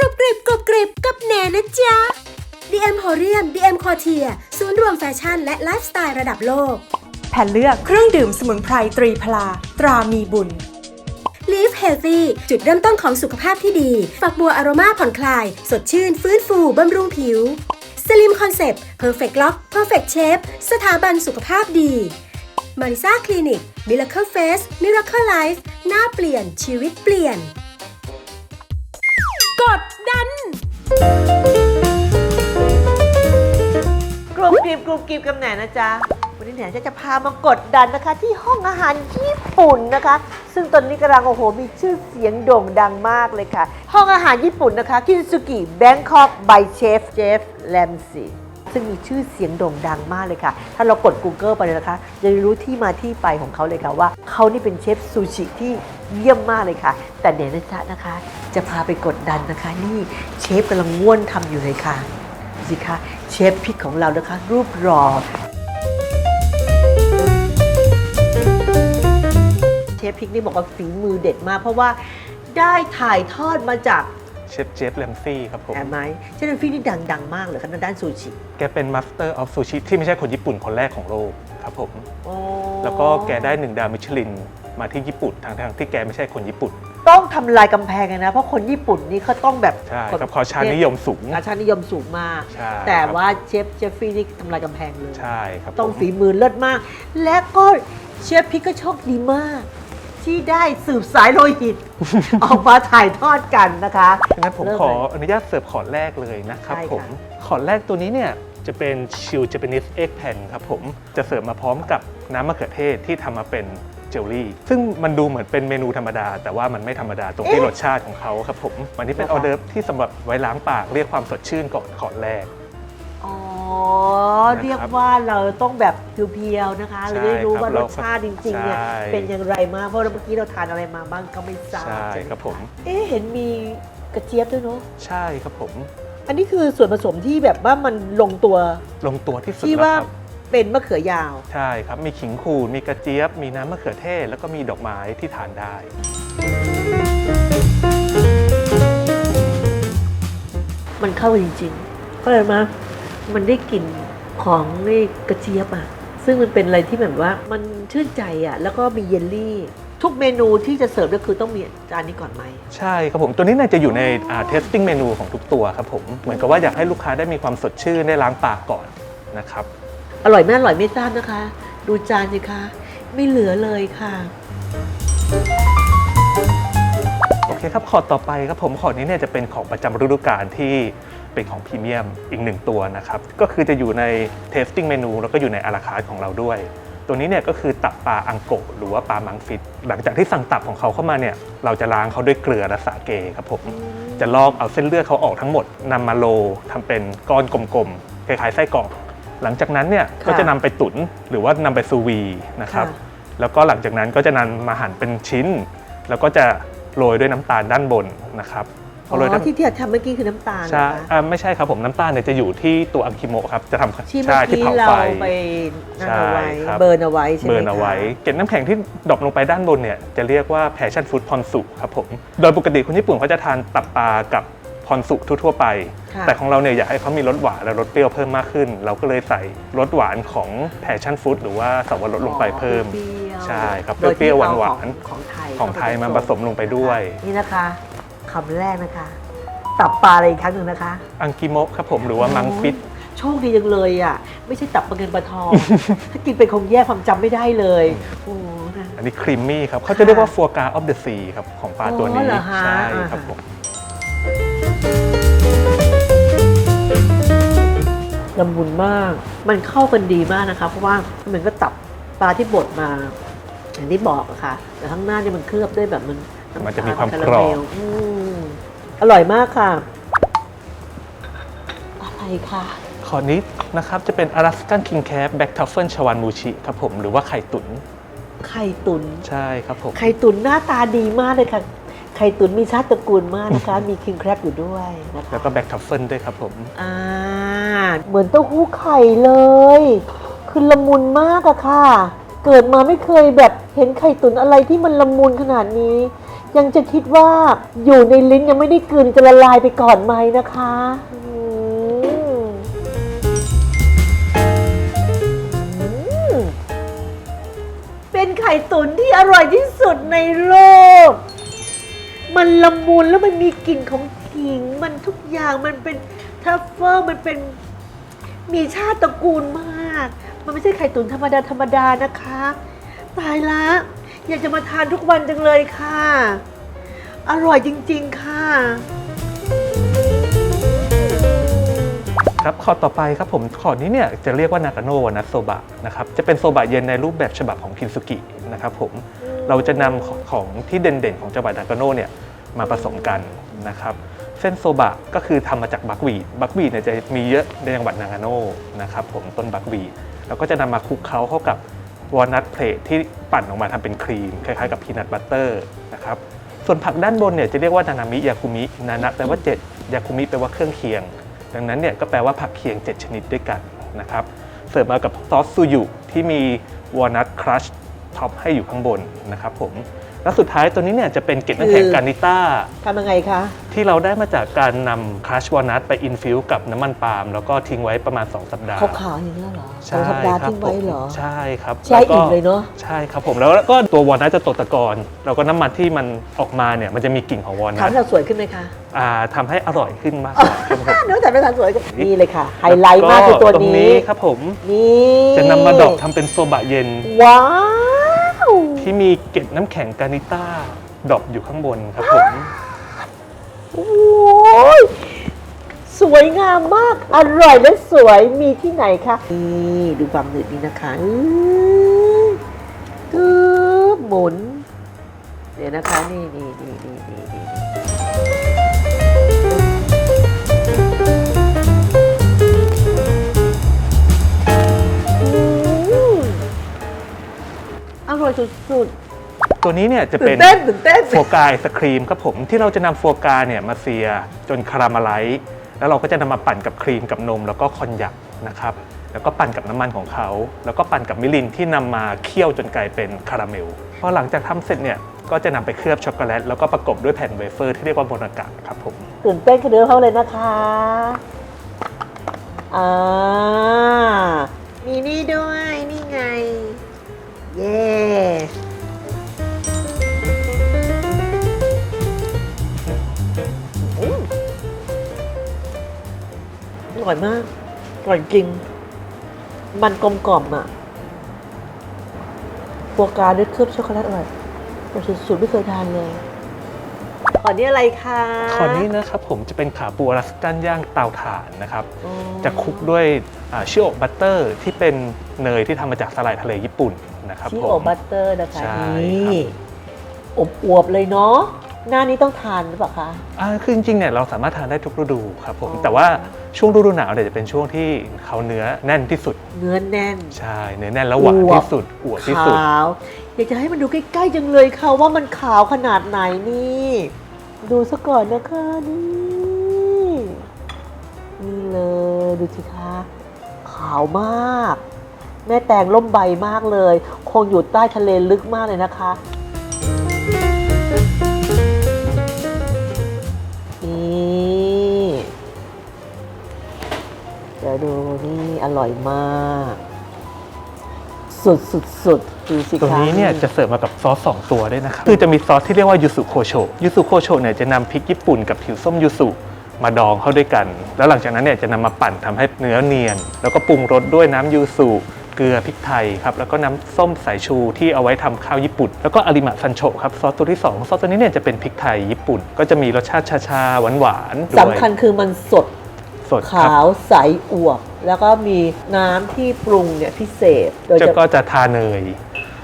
รุบกริบกรอบกริบกับแหนนะจ๊ะ DM h o r i u m DM c o r t i e r ศูนย์รวมแฟชั่นและไลฟ์สไตล์ระดับโลก แผ่นเลือกเครื่องดื่มสมุนไพรตรีพลา ตรามีบุญ Live Healthy จุดเริ่มต้นของสุขภาพที่ดี ฝักบัวอโรมาผ่อนคลาย สดชื่น ฟื้นฟูบำรุงผิว Slim Concept Perfect Lock Perfect Shape สถาบันสุขภาพดี Marisa Clinic Miracle Face Miracle Life หน้าเปลี่ยนชีวิตเปลี่ยน กดดันกรุบกริบกรุบกริบกับแหนนะจ๊ะ วันนี้แหนจะจะพามากดดันนะคะ ที่ห้องอาหารญี่ปุ่นนะคะ ซึ่งตอนนี้กำลังโอ้โหมีชื่อเสียงโด่งดังมากเลยค่ะ ห้องอาหารญี่ปุ่นนะคะคินซุกิแบงคอกบายเชฟเจฟแลมซีซึ่งมีชื่อเสียงโด่งดังมากเลยค่ะ ถ้าเรากด Google ไปเลยนะคะ จะรู้ที่มาที่ไปของเขาเลยค่ะว่า เขานี่เป็นเชฟซูชิที่ เยี่ยมมากเลยค่ะ แต่เนนะจ๊ะนะคะ จะพาไปกดดันนะคะ นี่เชฟกำลังง่วนทำอยู่เลยค่ะสิคะเชฟพริกของเรานะคะ รูปหล่อเชฟพริกนี่บอกว่าฝีมือเด็ดมาก เพราะว่าได้ถ่ายทอดมาจากเชฟเจฟแลมซี่ครับผมแอมไมเชฟพริกนี่ดังๆมากเลยค่ะในด้านซูชิ แกเป็นมาสเตอร์ออฟซูชิที่ไม่ใช่คนญี่ปุ่นคนแรกของโลกครับผมโอ้แล้วก็แกได้หนึ่งดาวมิชลิน มาที่ญี่ปุ่นทางทางๆที่แกไม่ใช่คนญี่ปุ่น ต้องทำลายกำแพงเลยนะ เพราะคนญี่ปุ่นนี่เขาต้องแบบใช่ครับขอชาตินิยมสูง อาชาตินิยมสูงมาก ใช่แต่ครับ ว่าเชฟเชฟฟรีนี่ทำลายกำแพงเลย ใช่ครับต้องผมฝีมือเลิศมาก และก็เชฟพริกก็โชคดีมาก ที่ได้สืบสายโลหิต ออกมาถ่ายทอดกันนะคะงั้นผมเริ่ขอเลย อนุญาตเสิร์ฟขอแรกเลยนะครับใช่ค่ะ ผมขอแรกตัวนี้เนี่ยจะเป็นชิลเจแปนิสเอ็กแผ่นครับผมจะเสิร์ฟมาพร้อมกับน้ำมะเขือเทศที่ทำมาเป็น เจลลี่ ซึ่งมันดูเหมือนเป็นเมนูธรรมดา แต่ว่ามันไม่ธรรมดาตรงที่รสชาติของเขาครับผมวันนี้เป็นออเดิร์ฟที่สำหรับไว้ล้างปากเรียกความสดชื่นก่อนขอแรก อ๋อนะครับเรียกว่าเราต้องแบบเพียวๆนะคะใช่เราได้รู้ว่าครับรเราสชาติจริงๆเนี่ยใช่ เป็นอย่างไรมากเพราะเมื่อกี้เราทานอะไรมาบ้างก็ไม่ทราบใช่ใช่ไหครับผมเอ๊ะเห็นมีกระเจี๊ยบด้วยเนาะใช่ครับผม อันนี้คือส่วนผสมที่แบบว่ามันลงตัวลงตัวที่สุดที่แล้วว่าครับ เป็นมะเขือยาว ใช่ครับ มีขิงขูด มีกระเจี๊ยบ มีน้ำมะเขือเทศ แล้วก็มีดอกไม้ที่ทานได้ มันเข้ากันจริงๆเพราะอะไรมามันได้กลิ่นของนี่กระเจี๊ยบอะ ซึ่งมันเป็นอะไรที่แบบว่ามันชื่นใจอะ แล้วก็มีเยลลี่ ทุกเมนูที่จะเสิร์ฟก็คือต้องมีจานนี้ก่อนไหม ใช่ครับผมตัวนี้น่าจะอยู่ในเทสติ้งเมนูของทุกตัวครับผม เหมือนกับว่าอยากให้ลูกค้าได้มีความสดชื่นได้ล้างปากก่อนนะครับ อร่อยไม่อร่อยไม่ทราบนะคะ ดูจานสิคะ ไม่เหลือเลยค่ะ โอเคครับขอต่อไปครับผมขอนี้เนี่ยจะเป็นของประจำฤดูกาลที่เป็นของพรีเมียมอีกหนึ่งตัวนะครับ ก็คือจะอยู่ในเทสติ้งเมนูแล้วก็อยู่ในอาราคาร์ของเราด้วย ตัวนี้เนี่ยก็คือตับปลาอังโกะหรือว่าปลามังฟิต หลังจากที่สั่งตับของเขาเข้ามาเนี่ยเราจะล้างเขาด้วยเกลือและสาเกครับผมจะลอกเอาเส้นเลือดเขาออกทั้งหมดนำมาโลทำเป็นก้อนกลมๆคล้ายๆไส้กรอก หลังจากนั้นเนี่ยค่ะก็จะนำไปตุ๋นหรือว่านำไปซูวีนะครับค่ะแล้วก็หลังจากนั้นก็จะนำมาหั่นเป็นชิ้น แล้วก็จะโรยด้วยน้ำตาลด้านบนนะครับพอ๋อโรยอน้ำที่ที่ทำเมื่อกี้คือน้ำตาลใช่นะคะอ่าไม่ใช่ครับผมน้ำตาลเนี่ยจะอยู่ที่ตัวอังคิโมะครับจะทำที่เมื่ใช่อที่กี้เผาเราไฟไปนั่นเอาไว้ใช่ครับเบิร์นเอาไว้ใช่ไหมเบิร์นเอาไว้คะเกล็ดน้ำแข็งที่ดรอปลงไปด้านบนเนี่ยจะเรียกว่าแพชชั่นฟู้ดพอนสุครับผมโดยปกติคนญี่ปุ่นเขาจะทานตับปลากับ พอนสุทั่วๆไปค่ะแต่ของเราเนี่ยอยากให้เขามีรสหวานและรสเปรี้ยวเพิ่มมากขึ้น เราก็เลยใส่รสหวานของแพชชั่นฟู้ดหรือว่าสับปะรดลงไปเพิ่มเปรี้ยวๆใช่ครับโดยเปรี้ยวๆที่อหวานของของไทยของไทยมาผสมลงไปด้วย นี่นะคะคำแรกนะคะตับปลาอะไรอีกครั้งหนึ่งนะคะ อังกิโมะครับผมหรือว่ามังฟิตโชคดีจังเลยอะ ไม่ใช่ตับปลาเงินปลาทอง ถ้ากินไปคงแย่ความจำไม่ได้เลยโอ้นะอันนี้ครีมมี่ครับเขาจะเรียกว่าฟัวกาออฟเดอะซีครับของปลาตัวอ๋นี้อเหรอฮะใช่อ่าครับผม ละมุนมาก มันเข้ากันดีมากนะคะ เพราะว่ามันก็ตับปลาที่บดมาอย่างที่บอกอะค่ะ แต่ข้างหน้าเนี่ยมันเคลือบด้วยแบบมันำตลมันจะมีความรกรอบเมลอืมอร่อยมากค่ะอะไรค่ะขอนี้นะครับจะเป็น Alaskan King Crab Black Truffle ชวานมูชิครับผมหรือว่าไข่ตุ๋นไข่ตุนใช่ครับผมไข่ตุ๋นหน้าตาดีมากเลยค่ะ ไข่ตุ๋นมีชาติตระกูลมากนะคะ มีคิงแครบอยู่ด้วยนะคะแล้วก็ Black Truffle ด้วยครับผม อ่าเหมือนเต้าหู้ไข่เลย คือละมุนมากอะค่ะ เกิดมาไม่เคยแบบเห็นไข่ตุ๋นอะไรที่มันละมุนขนาดนี้ ยังจะคิดว่าอยู่ในลิ้นยังไม่ได้กลืนจะละลายไปก่อนไหมนะคะอืมอืมเป็นไข่ตุ๋นที่อร่อยที่สุดในโลก มันละมุนแล้วมันมีกลิ่นของขิง มันทุกอย่างมันเป็นทัฟเฟิลมันเป็นมีชาติตระกูลมาก มันไม่ใช่ไข่ตุ๋นธรรมดาธรรมดานะคะ ตายละ อยากจะมาทานทุกวันจังเลยค่ะ อร่อยจริง ๆ ค่ะ ครับข้อต่อไปครับผมข้อนี้เนี่ยจะเรียกว่านากาโนะวานัสโซบะนะครับจะเป็นโซบะเย็นในรูปแบบฉบับของคินซุกินะครับผมเราจะนำของของที่เด่นๆ ของจังหวัดนากาโนะเนี่ย มาผสมกันนะครับเส้นโซบะก็คือทำมาจากบักวีดบักวีดเนี่ยจะมีเยอะในจังหวัดนากาโนนะครับผมต้นบักวีดแล้วก็จะนำมาคลุกเคล้าเข้ากับวอลนัทเพลทที่ปั่นออกมาทำเป็นครีม คล้ายๆกับพีนัทบัตเตอร์นะครับส่วนผักด้านบนเนี่ยจะเรียกว่านานามิยาคุมินานะแปลว่าเจ็ดยาคุมิแปลว่าเครื่องเคียง ดังนั้นเนี่ยก็แปลว่าผักเคียง 7 ชนิดด้วยกันนะครับเสิร์ฟมากับซอสซูยุที่มีวอลนัทครัชท็อปให้อยู่ข้างบนนะครับผม แล้วสุดท้ายตัวนี้เนี่ยจะเป็นเกล็ดน้ำแข็งคือกานิต้า ทำยังไงคะ ที่เราได้มาจากการนำครัชวอลนัทไปอินฟิวกับน้ำมันปาล์มแล้วก็ทิ้งไว้ประมาณ 2 สัปดาห์เขาขาวอย่างนี้เหรอสใช่องสัปดาห์ครับทิ้งไว้เหรอผมใช่ครับแช่วก็อิ่มเลยเนอะ ใช่ครับผมแล้วก็ตัววอลนัทจะตกตะกอนแล้วก็น้ำมันที่มันออกมาเนี่ยมันจะมีกลิ่นของวอลทำนัทให้เราสวยขึ้นไหมคะอ่าทำให้อร่อยขึ้นมากกว่าครับผม เนื้อแต่ไม่ทานสวยก็นี่เลยค่ะ ไฮไลท์มากคือตัวตรงนี้นี้ ครับผม นี่จะนำมาดอกทำเป็นโซบะเย็น ว้าว ที่มีเกล็ดน้ำแข็งกานิต้าดรอปอยู่ข้างบนครับผม โอ้ยสวยงามมาก อร่อยและสวยมีที่ไหนคะ นี่ดูความหนืดนี่นะคะอื้อตึ๊บหมุน เดี๋ยวนะคะ นี่นี่นี่นี่นี่นี่ ร่อยสุดตัวนี้เนี่ยจะๆตื่เป็นนเต้นตื่นเต้นฟัวกราไอศครีมครับผมที่เราจะนำฟัวกราเนี่ยมาเซียจนคาราเมลไลซ์แล้วเราก็จะนำมาปั่นกับครีมกับนมแล้วก็คอนยักนะครับแล้วก็ปั่นกับน้ำมันของเขา แล้วก็ปั่นกับมิลินที่นำมาเคี่ยวจนกลายเป็นคาราเมลพอหลังจากทำเสร็จเนี่ยก็จะนำไปเคลือบช็อกโกแลตแล้วก็ประกบด้วยแผ่นเวเฟอร์ที่เรียกว่าโมนากะครับผม ตื่นเต้นกันเดิมเขาเลยนะคะ อ่า มีนี่ด้วย นี่ไง เย้อร่อยมาก อร่อยจริง มันกลมกล่อมอะฟัวกราด้วยเคลือบช็อกโกแลตอร่อยอร่อยสุดๆไม่เคยทานเลย ขอนี้อะไรคะขอนี้นะครับผมจะเป็นขาปูอลาสกันย่างเตาถ่านนะครับ อ๋อจะคลุกด้วยชิโอบัตเตอร์ที่เป็นเนยที่ทำมาจากสาหร่ายทะเลญี่ปุ่นนะครับชิผโอมบัตเตอร์นะคะใช่นี่ครับอบอวบๆเลยเนาะหน้านี้ต้องทานหรือเปล่าคะ อ่าคือจริงๆเนี่ยเราสามารถทานได้ทุกฤดูครับผม อ๋อ แต่ว่าช่วงฤดูหนาวเนี่ยจะเป็นช่วงที่เขาเนื้อแน่นที่สุด เนื้อแน่น ใช่เนื้อแน่นแล้วหวานอวบที่สุดอวบที่สุดขาว อยากจะให้มันดูใกล้ๆจังเลยค่ะว่ามันขาวขนาดไหนนี่ ดูซะก่อนนะคะนี่นี่เลยดูสิคะขาวมาก แม่แตงล่มใบมากเลย คงอยู่ใต้ทะเลลึกมากเลยนะคะ นี่เดี๋ยวดูนี่อร่อยมาก สุดสุดสุด ดูสิคะตัวนี้เนี่ยจะเสิร์ฟมากับซอส2ตัวด้วยนะครับคือจะมีซอสที่เรียกว่ายูสุโคโชยูสุโคโชเนี่ยจะนำพริกญี่ปุ่นกับผิวส้มยูสุมาดองเข้าด้วยกัน แล้วหลังจากนั้นเนี่ยจะนำมาปั่นทำให้เนื้อเนียน แล้วก็ปรุงรสด้วยน้ำยูสุเกลือพริกไทยครับแล้วก็น้ำส้มสายชูที่เอาไว้ทำข้าวญี่ปุ่น แล้วก็อาริมะซันโชะครับซอสตัวที่2ซอสตัวนี้เนี่ยจะเป็นพริกไทยญี่ปุ่น ก็จะมีรสชาติชาๆหวานๆด้วยสำคัญคือมันสดสดครับ ขาวใสอวบ แล้วก็มีน้ำที่ปรุงเนี่ยพิเศษ โดยจะจะก็จะทาเนย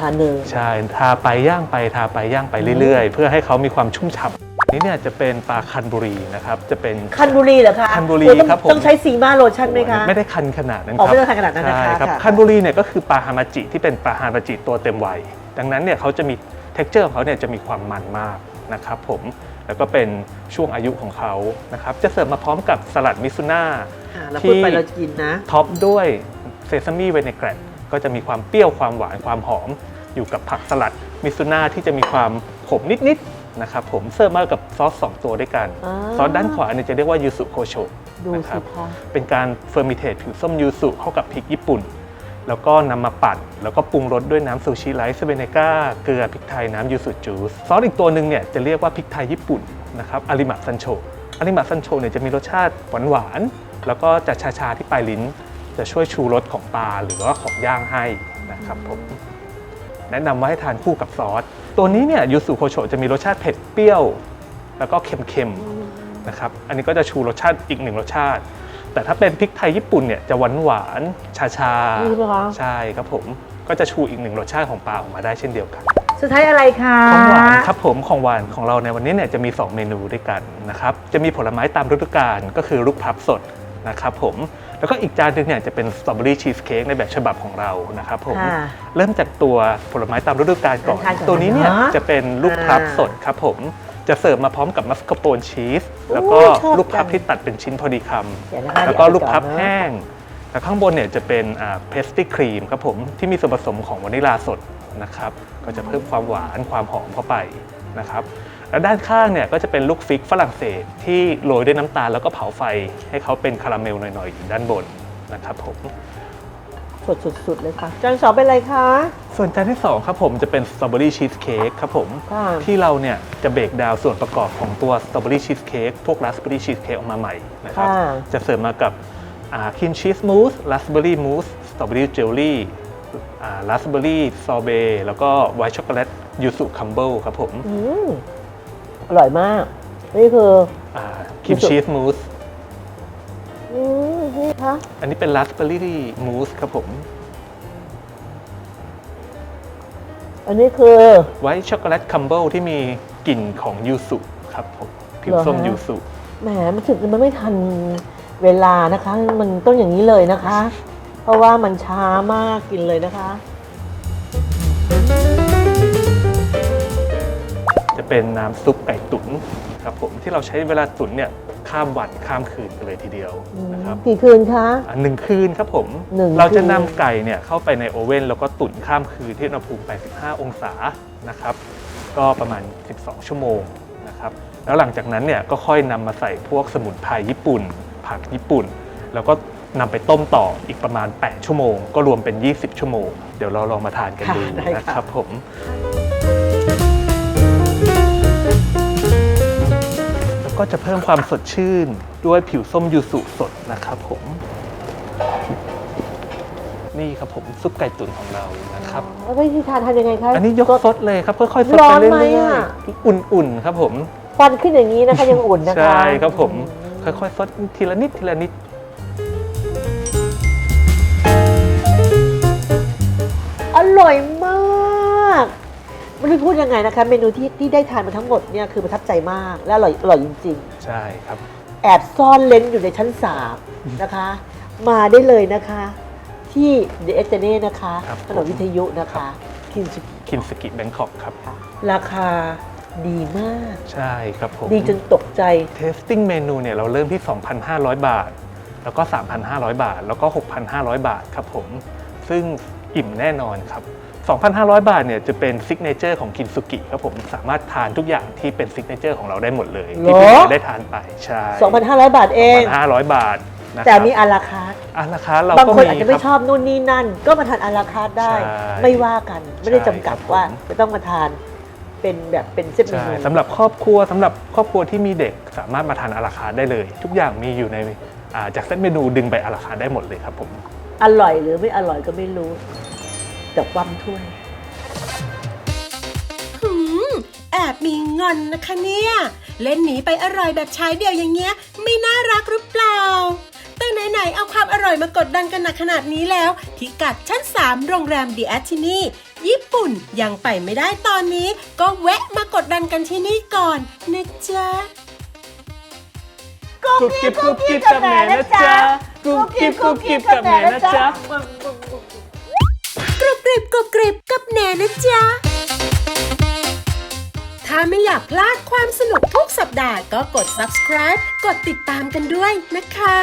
ทานเนยใช่ทาไปย่างไปทาไปย่างไปเรื่อยๆ เพื่อให้เขามีความชุ่มฉ่ำนี่เนี่ยจะเป็นปลาคันบุรีนะครับจะเป็น คันบุรีเหรอคะคันบุรีโอ้ต้องครับผม ต้องใช้ซีมาโลชั่นไหมคะ ไม่ได้คันขนาดนั้นคอ๋รัอบไม่ได้คันขนาดนั้นนะคะใช่ครับค่ะ คันบุรีเนี่ยก็คือปลาฮามาจิที่เป็นปลาฮามาจิตัวเต็มวัยดังนั้นเนี่ยเขาจะมี t e x t อร์ของเขาเนี่ยจะมีความมันมากนะครับผมแล้วก็เป็นช่วงอายุของเขานะครับจะเสิร์ฟมาพร้อมกับสลัดมิซุน่า อ่าเราพูดไปเรากินนะ ท็อปด้วยเซซามิเวเนแกรต ก็จะมีความเปรี้ยวความหวานความหอม อยู่กับผักสลัดมิซูน่าที่จะมีความขมนิดนะครับผมเสิร์ฟมากับซอส 2 ตัวด้วยกัน อ่า ซอสด้านขวาเนี่ยจะเรียกว่ายูสุโคโชดูนะคสิรับคะเป็นการเฟอร์มิเทตผิวส้มยูสุเข้ากับพริกญี่ปุ่น แล้วก็นำมาปั่น แล้วก็ปรุงรสด้วยน้ำซูชิไรซ์เบเนก้าเกลือพริกไทยน้ำยูสุจูสซอสอีกตัวหนึ่งเนี่ยจะเรียกว่าพริกไทยญี่ปุ่นนะครับอาริมะซันโชอาริมะซันโชเนี่ยจะมีรสชาติหวานๆแล้วก็จะชาๆที่ปลายลิ้น จะช่วยชูรสของปลาหรือว่าของย่างให้นะครับผมแนะนำว่าให้ทานคู่กับซอส ตัวนี้เนี่ยยูสุโคโชจะมีรสชาติเผ็ดเปรี้ยว แล้วก็เค็มๆนะครับอันนี้ก็จะชูรสชาติอีกหนึ่งรสชาติ แต่ถ้าเป็นพริกไทยญี่ปุ่นเนี่ยจะหวานหวานๆชาชาๆนี่เหรอคะใช่ครับผมก็จะชูอีกหนึ่งรสชาติของปลาออกมาได้เช่นเดียวกันสุดท้ายอะไรคะของหวานครับผมของหวานของเราในวันนี้เนี่ยจะมี 2 เมนูด้วยกันนะครับจะมีผลไม้ตามฤดูกาลก็คือลูกพลับสดนะครับผม แล้วก็อีกจานหนึงเนี่ยจะเป็นสตรอเบอรี่ชีสเค้กในแบบฉบับของเรานะครับผมค่ะ เริ่มจากตัวผลไม้ตามฤดูกาลก่อน ทานก่อนตัวนี้เนี่ยเนอะจะเป็นลูกพลับอ่าสดครับผมจะเสิร์ฟมาพร้อมกับมัสคาโปนชีสแล้วก็โอ้ชอบลูกพลับจังที่ตัดเป็นชิ้นพอดีคเดี๋ยวนะำคะแล้วก็เดี๋ยวลูกพลับเอาไปก่อนเนอะแห้งแล้วข้างบนเนี่ยจะเป็นเพสตี้ครีมครับผมที่มีส่วนผสมของวานิลลาสดนะครับก็จะเพิ่มความหวานความหอมเข้าไปนะครับ แล้วด้านข้างเนี่ยก็จะเป็นลูกฟิกฝรั่งเศสที่โรยด้วยน้ำตาลแล้วก็เผาไฟ ให้เขาเป็นคาราเมลหน่อยๆอยู่ด้านบนนะครับผมสดสุดๆเลยค่ะจานสองเป็นอะไรคะ ส่วนจานที่ 2 ครับผมจะเป็นสตรอเบอรี่ชีสเค้กครับผม ค่ะที่เราเนี่ยจะเบรกดาวน์ส่วนประกอบของตัวสตรอเบอรี่ชีสเค้กพวกราสเบอรี่ชีสเค้กออกมาใหม่นะครับ ค่ะ จะเสริมมากับครีมชีสมูสราสเบอรี่มูสสตรอเบอรี่เจลลี่ราสเบอรี่ซอเบแล้วก็ไวท์ช็อกโกแลตยูสุคัมเบิลครับผม อืม อร่อยมาก นี่คือครีม Yuzu ชีสมูสอืมนี่คะอันนี้เป็นราสเบอรี่มูสครับผม อันนี้คือไวท์ช็อกโกแลตคัมเบิลที่มีกลิ่นของยูสุครับผมผิวส้มเหรอฮะยูสุแหมมันถึงมันไม่ทันเวลานะคะ มันต้องอย่างนี้เลยนะคะ เพราะว่ามันช้ามากกินเลยนะคะ เป็นน้ำซุปไก่ตุ๋นครับผมที่เราใช้เวลาตุ๋นเนี่ยข้ามวันข้ามคืนกันเลยทีเดียวนะครับกี่คืนคะอะหนึ่งคืนครับผมหนึ่งเราจะคืนนำไก่เนี่ยเข้าไปในโอเว่นแล้วก็ตุ๋นข้ามคืนที่อุณหภูมิ 85 องศานะครับ ก็ประมาณ 12 ชั่วโมงนะครับแล้วหลังจากนั้นเนี่ยก็ค่อยนำมาใส่พวกสมุนไพรญี่ปุ่น ผักญี่ปุ่น แล้วก็นำไปต้มต่ออีกประมาณ 8 ชั่วโมง ก็รวมเป็น 20 ชั่วโมง เดี๋ยวเราลองมาทานกันดูค่ะได้ค่ะ นะครับผม ก็จะเพิ่มความสดชื่นด้วยผิวส้มยูสุสดนะครับผม นี่ครับผมซุปไก่ตุ๋นของเรานะครับ แล้ววิธีทานทานยังไงคะ อันนี้ยกซดเลยครับค่อยๆซดร้ไปอนเรื่ไหมอยอะ ๆอุ่นๆครับผมควันขึ้นอย่างนี้นะคะยังอุ่นนะคะ ใช่ครับผมค่อยๆซดทีละนิดทีละนิด อร่อยมาก ไม่รู้พูดยังไงนะคะเมนูที่ที่ได้ทานมาทั้งหมดเนี่ยคือประทับใจมากและอร่อยอร่อยจริงๆใช่ครับแอบซ่อนเลนส์อยู่ในชั้นสามนะคะ มาได้เลยนะคะ ที่เดอะเอเจเน่นะคะครับ ถนนวิทยุนะคะคินสุกิคินสกิแบงคอกครับ ค่ะราคาดีมาก ใช่ครับผม ดีจนตกใจเทสติ้งเมนูเนี่ยเราเริ่มที่ 2,500 บาท แล้วก็ 3,500 บาท แล้วก็ 6,500 บาทครับผม ซึ่งอิ่มแน่นอนครับ 2,500 บาทเนี่ยจะเป็นซิกเนเจอร์ของคินสุกิครับผมสามารถทานทุกอย่างที่เป็นซิกเนเจอร์ของเราได้หมดเลยที่เหรอพี่หมายได้ทานไปใช่2,500 บาทเอง 2,500 บาทนะครับแต่มีอาราคาร์ทอาราคาเราบางก็คนมีอาจจะคไม่รับชอบนู่นนี่นั่น ก็มาทานอาราคาร์ทได้ ใช่ไม่ว่ากันไม่ได้จำกัดใช่ครับ ว่าผมจะต้องมาทานเป็นแบบเป็นเซตเมใช่นูสำหรับครอบครัวสำหรับครอบครัวที่มีเด็กสามารถมาทานอาราคาร์ทได้เลย ทุกอย่างมีอยู่ในอ่าจากเซตเมนูดึงไปอาราคาร์ทได้หมดเลยครับผม อร่อยหรือไม่อร่อยก็ไม่รู้ แต่ความถ้วยหืมแอบมีงอนนะคะเนี่ย เล่นหนีไปอร่อยแบบชายเดียวอย่างเงี้ย ไม่น่ารักหรือเปล่า แต่ไหนๆเอาความอร่อยมากดดันกันหนักขนาดนี้แล้ว พิกัดชั้น 3 โรงแรมดีแอที่นี่ญี่ปุ่นยังไปไม่ได้ตอนนี้ ก็แวะมากดดันกันที่นี่ก่อนนะจ๊ะกุบกิบกุบกิบกับแม่นะจ๊ะกุบกิบกุบกิบกับแม่นะจ๊ะ รุบกริบกรุบกริบกับแหนนะจ๊ะ ถ้าไม่อยากพลาดความสนุกทุกสัปดาห์ก็กด subscribe กดติดตามกันด้วยนะคะ